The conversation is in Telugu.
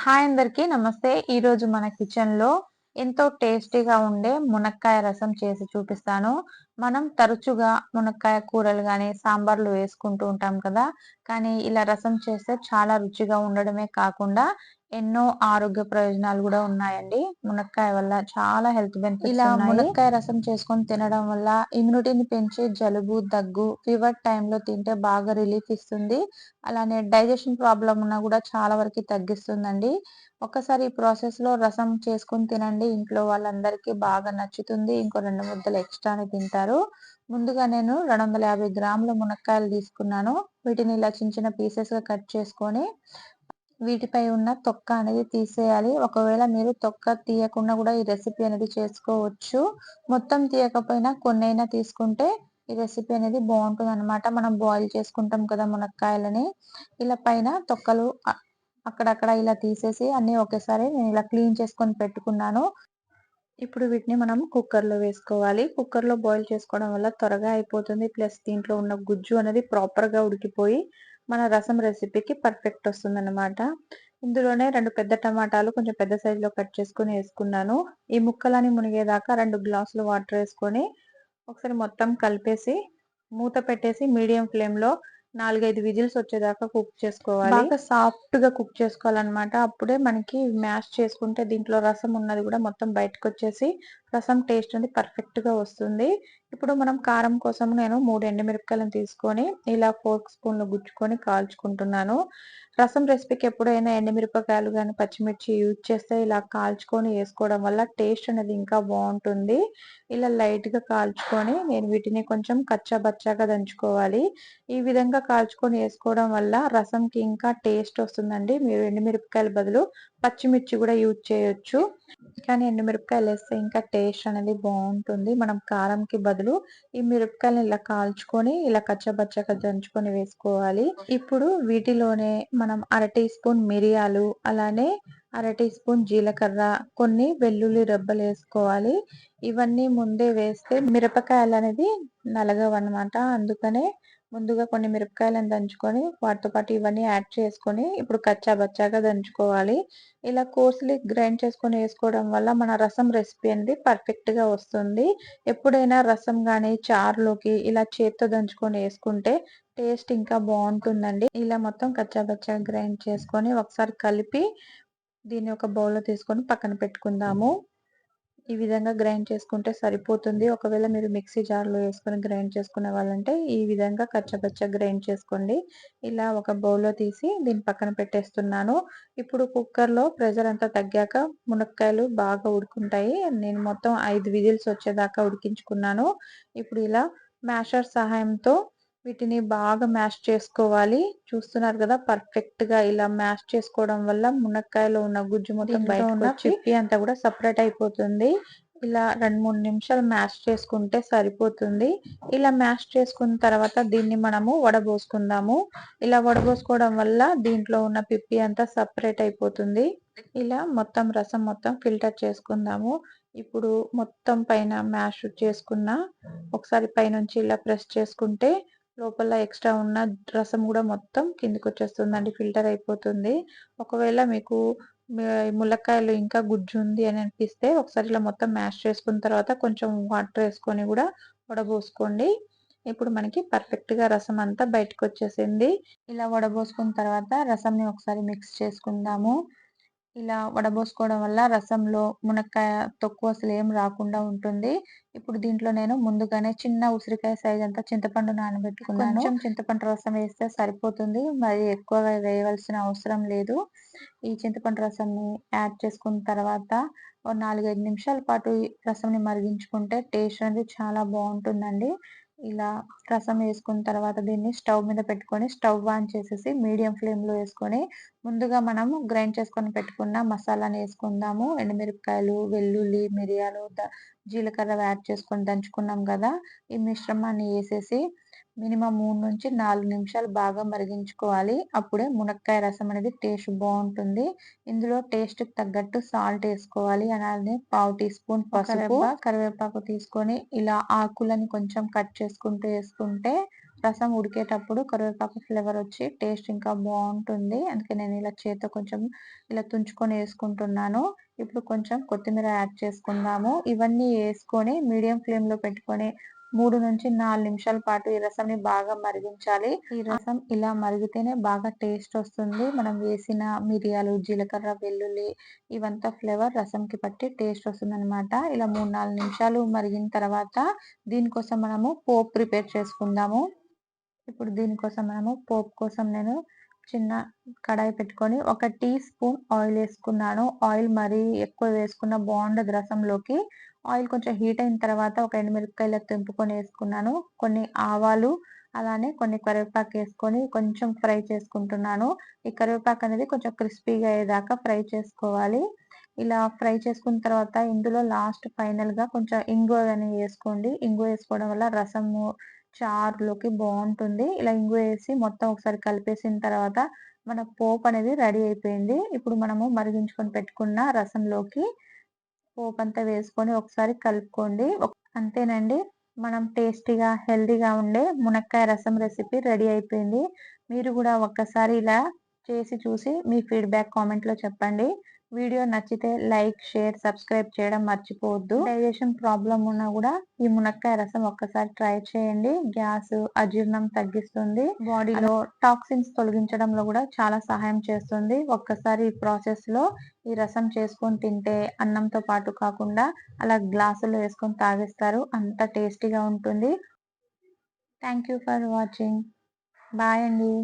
హాయ్ అందరికీ నమస్తే. ఈరోజు మన కిచెన్లో ఎంతో టేస్టీగా ఉండే మునక్కాయ రసం చేసి చూపిస్తాను. మనం తరచుగా మునక్కాయ కూరలు కానీ సాంబార్లు వేసుకుంటూ ఉంటాం కదా. కానీ ఇలా రసం చేస్తే చాలా రుచిగా ఉండడమే కాకుండా ఎన్నో ఆరోగ్య ప్రయోజనాలు కూడా ఉన్నాయండి. మునక్కాయ వల్ల చాలా హెల్త్ బెనిఫిట్స్ ఇలా మునక్కాయ రసం చేసుకొని తినడం వల్ల ఇమ్యూనిటీని పెంచే జలుబు దగ్గు ఫీవర్ టైంలో తింటే బాగా రిలీఫ్ ఇస్తుంది. అలానే డైజెషన్ ప్రాబ్లం ఉన్నా కూడా చాలా వరకు తగ్గిస్తుందండి. ఒకసారి ఈ ప్రాసెస్లో రసం చేసుకుని తినండి. ఇంట్లో వాళ్ళందరికీ బాగా నచ్చుతుంది. ఇంకో రెండు ముద్దలు ఎక్స్ట్రానే తింటారు. ముందుగా నేను రెండు వందల యాభై గ్రాముల మునక్కాయలు తీసుకున్నాను. వీటిని ఇలా చిన్న చిన్న పీసెస్గా కట్ చేసుకొని వీటిపై ఉన్న తొక్క అనేది తీసేయాలి. ఒకవేళ మీరు తొక్క తీయకుండా కూడా ఈ రెసిపీ అనేది చేసుకోవచ్చు. మొత్తం తీయకపోయినా కొన్నైనా తీసుకుంటే ఈ రెసిపీ అనేది బాగుంటుంది అనమాట మనం బాయిల్ చేసుకుంటాం కదా మునక్కాయలని. ఇలా పైన తొక్కలు అక్కడక్కడ ఇలా తీసేసి అన్ని ఒకేసారి నేను ఇలా క్లీన్ చేసుకొని పెట్టుకున్నాను. ఇప్పుడు వీటిని మనం కుక్కర్లో వేసుకోవాలి. కుక్కర్లో బాయిల్ చేసుకోవడం వల్ల త్వరగా అయిపోతుంది. ప్లస్ దీంట్లో ఉన్న గుజ్జు అనేది ప్రాపర్గా ఉడికిపోయి మన రసం రెసిపీకి పర్ఫెక్ట్ వస్తుందన్నమాట. ఇందులోనే రెండు పెద్ద టమాటాలు కొంచెం పెద్ద సైజులో కట్ చేసుకుని వేసుకున్నాను. ఈ ముక్కలని మునిగేదాకా రెండు గ్లాసులు వాటర్ వేసుకొని ఒకసారి మొత్తం కలిపేసి మూత పెట్టేసి మీడియం ఫ్లేమ్లో నాలుగైదు విజిల్స్ వచ్చేదాకా కుక్ చేసుకోవాలి. బాగా సాఫ్ట్గా కుక్ చేసుకోవాలన్నమాట. అప్పుడే మనకి మ్యాష్ చేసుకుంటే దీంట్లో రసం ఉన్నది కూడా మొత్తం బయటకు వచ్చేసి రసం టేస్ట్ అనేది పర్ఫెక్ట్గా వస్తుంది. ఇప్పుడు మనం కారం కోసం నేను మూడు ఎండుమిరపకాయలను తీసుకొని ఇలా ఫోర్క్ స్పూన్లు గుచ్చుకొని కాల్చుకుంటున్నాను. రసం రెసిపీకి ఎప్పుడైనా ఎండుమిరపకాయలు కానీ పచ్చిమిర్చి యూజ్ చేస్తే ఇలా కాల్చుకొని వేసుకోవడం వల్ల టేస్ట్ అనేది ఇంకా బాగుంటుంది. ఇలా లైట్గా కాల్చుకొని నేను వీటిని కొంచెం కచ్చాబచ్చాగా దంచుకోవాలి. ఈ విధంగా కాల్చుకొని వేసుకోవడం వల్ల రసంకి ఇంకా టేస్ట్ వస్తుందండి. మీరు ఎండుమిరపకాయల బదులు పచ్చిమిర్చి కూడా యూజ్ చేయొచ్చు. కానీ ఎండుమిరపకాయలు వేస్తే ఇంకా టేస్ట్ అనేది బాగుంటుంది. మనం కారంకి బదులు ఈ మిరపకాయలు ఇలా కాల్చుకొని ఇలా కచ్చబచ్చగా దంచుకొని వేసుకోవాలి. ఇప్పుడు వీటిలోనే మనం అర టీ స్పూన్ మిరియాలు అలానే అర టీ స్పూన్ జీలకర్ర కొన్ని వెల్లుల్లి రెబ్బలు వేసుకోవాలి. ఇవన్నీ ముందే వేస్తే మిరపకాయలు అనేది నలగవన్నమాట అందుకనే ముందుగా కొన్ని మిరపకాయలను దంచుకొని వాటితో పాటు ఇవన్నీ యాడ్ చేసుకొని ఇప్పుడు కచ్చా బచ్చాగా దంచుకోవాలి. ఇలా కోర్స్లీ గ్రైండ్ చేసుకొని వేసుకోవడం వల్ల మన రసం రెసిపీ అనేది పర్ఫెక్ట్గా వస్తుంది. ఎప్పుడైనా రసం కానీ చారులోకి ఇలా చేత్తో దంచుకొని వేసుకుంటే టేస్ట్ ఇంకా బాగుంటుందండి. ఇలా మొత్తం కచ్చా బచ్చాగా గ్రైండ్ చేసుకొని ఒకసారి కలిపి దీన్ని ఒక బౌల్లో తీసుకొని పక్కన పెట్టుకుందాము. ఈ విధంగా గ్రైండ్ చేసుకుంటే సరిపోతుంది. ఒకవేళ మీరు మిక్సీ జార్లో వేసుకొని గ్రైండ్ చేసుకునే వాళ్ళంటే ఈ విధంగా కచ్చపచ్చ గ్రైండ్ చేసుకోండి. ఇలా ఒక బౌల్లో తీసి దీని పక్కన పెట్టేస్తున్నాను. ఇప్పుడు కుక్కర్లో ప్రెజర్ అంతా తగ్గాక మునక్కాయలు బాగా ఉడుకుంటాయి. నేను మొత్తం ఐదు విజిల్స్ వచ్చేదాకా ఉడికించుకున్నాను. ఇప్పుడు ఇలా మ్యాషర్ సహాయంతో వీటిని బాగా మ్యాష్ చేసుకోవాలి. చూస్తున్నారు కదా పర్ఫెక్ట్గా ఇలా మ్యాష్ చేసుకోవడం వల్ల మునక్కాయలో ఉన్న గుజ్జు మొత్తం బయట ఉన్న చిప్పి అంతా కూడా సపరేట్ అయిపోతుంది. ఇలా రెండు మూడు నిమిషాలు మ్యాష్ చేసుకుంటే సరిపోతుంది. ఇలా మ్యాష్ చేసుకున్న తర్వాత దీన్ని మనము వడబోసుకుందాము. ఇలా వడబోసుకోవడం వల్ల దీంట్లో ఉన్న పిప్పి అంతా సపరేట్ అయిపోతుంది. ఇలా మొత్తం రసం మొత్తం ఫిల్టర్ చేసుకుందాము. ఇప్పుడు మొత్తం పైన మ్యాష్ చేసుకున్న ఒకసారి పైనుంచి ఇలా ప్రెస్ చేసుకుంటే లోపల ఎక్స్ట్రా ఉన్న రసం కూడా మొత్తం కిందికి వచ్చేస్తుందండి ఫిల్టర్ అయిపోతుంది. ఒకవేళ మీకు ములక్కాయలు ఇంకా గుజ్జు ఉంది అని అనిపిస్తే ఒకసారి ఇలా మొత్తం మ్యాష్ చేసుకున్న తర్వాత కొంచెం వాటర్ వేసుకొని కూడా వడబోసుకోండి. ఇప్పుడు మనకి పర్ఫెక్ట్గా రసం అంతా బయటకు వచ్చేసింది ఇలా వడబోసుకున్న తర్వాత రసంని ఒకసారి మిక్స్ చేసుకుందాము. ఇలా వడబోసుకోవడం వల్ల రసంలో మునక్కాయ తొక్కు అసలు ఏం రాకుండా ఉంటుంది. ఇప్పుడు దీంట్లో నేను ముందుగానే చిన్న ఉసిరికాయ సైజ్ అంతా చింతపండు నానబెట్టుకున్నాను. కొంచెం చింతపండు రసం వేస్తే సరిపోతుంది. మరి ఎక్కువగా వేయవలసిన అవసరం లేదు. ఈ చింతపండు రసంని యాడ్ చేసుకున్న తర్వాత ఒక నాలుగైదు నిమిషాల పాటు రసంని మరిగించుకుంటే టేస్ట్ అనేది చాలా బాగుంటుందండి. ఇలా రసం వేసుకున్న తర్వాత దీన్ని స్టవ్ మీద పెట్టుకొని స్టవ్ ఆన్ చేసేసి మీడియం ఫ్లేమ్లో వేసుకొని ముందుగా మనము గ్రైండ్ చేసుకొని పెట్టుకున్న మసాలాని వేసుకుందాము. ఎండుమిరపకాయలు వెల్లుల్లి మిరియాలు జీలకర్ర యాడ్ చేసుకొని దంచుకున్నాం కదా. ఈ మిశ్రమాన్ని వేసేసి మినిమం మూడు నుంచి నాలుగు నిమిషాలు బాగా మరిగించుకోవాలి. అప్పుడే మునక్కాయ రసం అనేది టేస్ట్ బాగుంటుంది. ఇందులో టేస్ట్ తగ్గట్టు సాల్ట్ వేసుకోవాలి. అలానే పావు టీ స్పూన్ పసుపు కరివేపాకు తీసుకొని ఇలా ఆకులని కొంచెం కట్ చేసుకుంటూ వేసుకుంటే రసం ఉడికేటప్పుడు కరివేపాకు ఫ్లేవర్ వచ్చి టేస్ట్ ఇంకా బాగుంటుంది. అందుకే నేను ఇలా చేత్తో కొంచెం ఇలా తుంచుకొని వేసుకుంటున్నాను. ఇప్పుడు కొంచెం కొత్తిమీర యాడ్ చేసుకుందాము. ఇవన్నీ వేసుకొని మీడియం ఫ్లేమ్లో పెట్టుకొని మూడు నుంచి నాలుగు నిమిషాల పాటు ఈ రసంని బాగా మరిగించాలి. ఈ రసం ఇలా మరిగితేనే బాగా టేస్ట్ వస్తుంది. మనం వేసిన మిరియాలు జీలకర్ర వెల్లుల్లి ఇవంతా ఫ్లేవర్ రసంకి పట్టి టేస్ట్ వస్తుంది అనమాట ఇలా మూడు నాలుగు నిమిషాలు మరిగిన తర్వాత దీనికోసం మనము పోప్ ప్రిపేర్ చేసుకుందాము. ఇప్పుడు దీనికోసం మనము పోప్ కోసం నేను చిన్న కడాయి పెట్టుకొని ఒక టీ స్పూన్ ఆయిల్ వేసుకున్నాను. ఆయిల్ మరీ ఎక్కువ వేసుకున్న బాగుండదు రసంలోకి. ఆయిల్ కొంచెం హీట్ అయిన తర్వాత ఒక ఎండుమిరపకాయలు తెంపుకొని వేసుకున్నాను. కొన్ని ఆవాలు అలానే కొన్ని కరివేపాకు వేసుకొని కొంచెం ఫ్రై చేసుకుంటున్నాను. ఈ కరివేపాకు అనేది కొంచెం క్రిస్పీగా అయ్యేదాకా ఫ్రై చేసుకోవాలి. ఇలా ఫ్రై చేసుకున్న తర్వాత ఇందులో లాస్ట్ ఫైనల్గా కొంచెం ఇంగువ అనేది వేసుకోండి. ఇంగువ వేసుకోవడం వల్ల రసము చారులోకి బాగుంటుంది. ఇలా ఇంగు వేసి మొత్తం ఒకసారి కలిపేసిన తర్వాత మన పోపు అనేది రెడీ అయిపోయింది. ఇప్పుడు మనము మరిగించుకొని పెట్టుకున్న రసంలోకి పోపు అంతా వేసుకొని ఒకసారి కలుపుకోండి. అంతేనండి. మనం టేస్టీగా హెల్దీగా ఉండే మునక్కాయ రసం రెసిపీ రెడీ అయిపోయింది. మీరు కూడా ఒక్కసారి ఇలా చేసి చూసి మీ ఫీడ్బ్యాక్ కామెంట్లో చెప్పండి. వీడియో నచ్చితే లైక్ షేర్ సబ్స్క్రైబ్ చేయడం మర్చిపోవద్దు. డైజెషన్ ప్రాబ్లం ఉన్నా కూడా ఈ మునక్కాయ రసం ఒక్కసారి ట్రై చేయండి. గ్యాస్ అజీర్ణం తగ్గిస్తుంది. బాడీలో టాక్సిన్స్ తొలగించడంలో కూడా చాలా సహాయం చేస్తుంది. ఒక్కసారి ఈ ప్రాసెస్లో ఈ రసం చేసుకొని తింటే అన్నంతో పాటు కాకుండా అలా గ్లాసులో వేసుకొని తాగేస్తారు. అంత టేస్టీగా ఉంటుంది. Thank you for watching. Bye అండి.